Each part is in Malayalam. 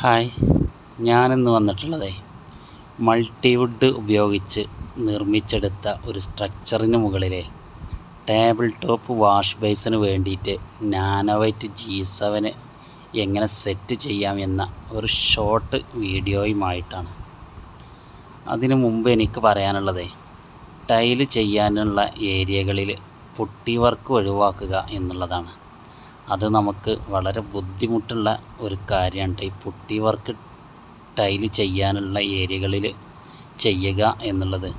ഹായ് ഞാനിന്ന് വന്നിട്ടുള്ളത് മൾട്ടിവുഡ് ഉപയോഗിച്ച് നിർമ്മിച്ചെടുത്ത ഒരു സ്ട്രക്ചറിന് മുകളിലെ ടേബിൾ ടോപ്പ് വാഷ് ബേസിന് വേണ്ടിയിട്ട് നാനോവൈറ്റ് ജി സെവന് എങ്ങനെ സെറ്റ് ചെയ്യാം എന്ന ഒരു ഷോർട്ട് വീഡിയോയുമായിട്ടാണ്. അതിനു മുമ്പ് എനിക്ക് പറയാനുള്ളത് ടൈൽ ചെയ്യാനുള്ള ഏരിയകളിൽ പുട്ടി വർക്ക് ഒഴിവാക്കുക എന്നുള്ളതാണ്. അത് നമുക്ക് വളരെ ബുദ്ധിമുട്ടുള്ള ഒരു കാര്യമാണ്. ഈ പുട്ടി വർക്ക് ടൈൽ ചെയ്യാനുള്ള ഏരിയകളിൽ ചെയ്യുക എന്നുള്ളത്.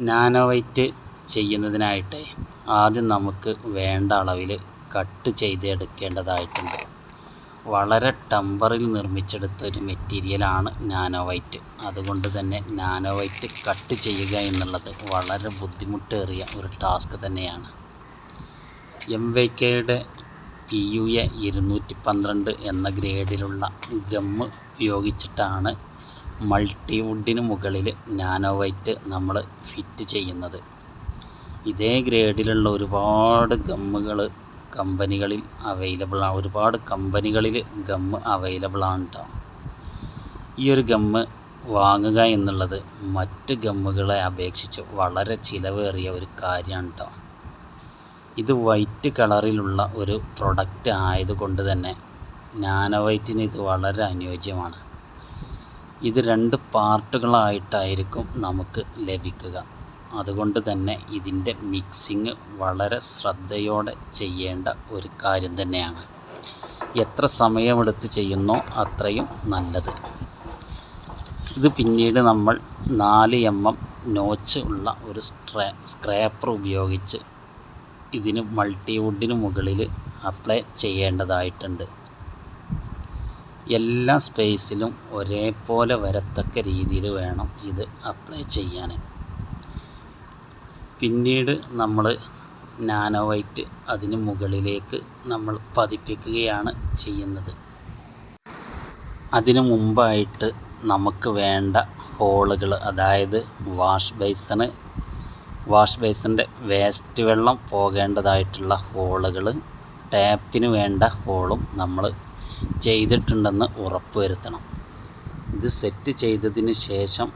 നാനോ വൈറ്റ് ചെയ്യുന്നതിനായിട്ട് ആദ്യം നമുക്ക് വേണ്ട അളവിൽ കട്ട് ചെയ്തെടുക്കേണ്ടതായിട്ടുണ്ട് വളരെ ടമ്പറിൽ നിർമ്മിച്ചെടുത്ത ഒരു മെറ്റീരിയലാണ് നാനോ വൈറ്റ് അതുകൊണ്ട് തന്നെ നാനോ വൈറ്റ് കട്ട് ചെയ്യുക എന്നുള്ളത് വളരെ ബുദ്ധിമുട്ടേറിയ ഒരു ടാസ്ക് തന്നെയാണ്. എം വൈ കെയുടെ പി യു എ ഇരുന്നൂറ്റി പന്ത്രണ്ട് എന്ന ഗ്രേഡിലുള്ള ഗമ്മ് ഉപയോഗിച്ചിട്ടാണ് മൾട്ടിവുഡിന് മുകളിൽ നാനോ വൈറ്റ് നമ്മൾ ഫിറ്റ് ചെയ്യുന്നത്. ഇതേ ഗ്രേഡിലുള്ള ഒരുപാട് ഗമ്മുകൾ കമ്പനികളിൽ അവൈലബിൾ ആണ് ഒരുപാട് കമ്പനികളിൽ ഗമ്മ് അവൈലബിൾ ആണ് കേട്ടോ ഈ ഒരു ഗമ്മ് വാങ്ങുക എന്നുള്ളത് മറ്റ് ഗമ്മുകളെ അപേക്ഷിച്ച് വളരെ ചിലവേറിയ ഒരു കാര്യമാണ് കേട്ടോ ഇത് വൈറ്റ് കളറിലുള്ള ഒരു പ്രൊഡക്റ്റ് ആയതുകൊണ്ട് തന്നെ നാനോ വൈറ്റിന് ഇത് വളരെ അനുയോജ്യമാണ്. ഇത് രണ്ട് പാർട്ടുകളായിട്ടായിരിക്കും നമുക്ക് ലഭിക്കുക. അതുകൊണ്ട് തന്നെ ഇതിന്റെ മിക്സിങ് വളരെ ശ്രദ്ധയോടെ ചെയ്യേണ്ട ഒരു കാര്യം തന്നെയാണ്. എത്ര സമയമെടുത്ത് ചെയ്യുന്നോ അത്രയും നല്ലത്. ഇത് പിന്നീട് നമ്മൾ നാല് എം എം നോച്ച് ഉള്ള ഒരു സ്ക്രാപ്പർ ഉപയോഗിച്ച് ഇതിന് മൾട്ടിവുഡിന് മുകളിൽ അപ്ലൈ ചെയ്യേണ്ടതായിട്ടുണ്ട്. എല്ലാ സ്പേസിലും ഒരേപോലെ വരത്തക്ക രീതിയിൽ വേണം ഇത് അപ്ലൈ ചെയ്യാൻ പിന്നീട് നമ്മൾ നാനോ വൈറ്റ് അതിന് മുകളിലേക്ക് നമ്മൾ പതിപ്പിക്കുകയാണ് ചെയ്യുന്നത്. അതിനു മുമ്പായിട്ട് നമുക്ക് വേണ്ട ഹോളുകൾ അതായത് വാഷ് ബേസിന് വാഷ് ബേസിന്റെ വേസ്റ്റ് വെള്ളം പോകേണ്ടതായിട്ടുള്ള ഹോളുകൾ ടാപ്പിന് വേണ്ട ഹോളും നമ്മൾ ചെയ്തിട്ടുണ്ടെന്ന് ഉറപ്പ് വരുത്തണം ഇത് സെറ്റ് ചെയ്തതിന് ശേഷം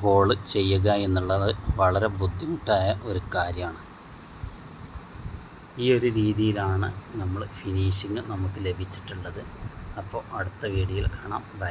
ഹോൾ ചെയ്യുക എന്നുള്ളത് വളരെ ബുദ്ധിമുട്ടായ ഒരു കാര്യമാണ്. ഈ ഒരു രീതിയിലാണ് നമ്മൾ ഫിനിഷിങ് നമുക്ക് ലഭിച്ചിട്ടുള്ളത്. അപ്പോൾ അടുത്ത വീഡിയോയിൽ കാണാം. ബൈ.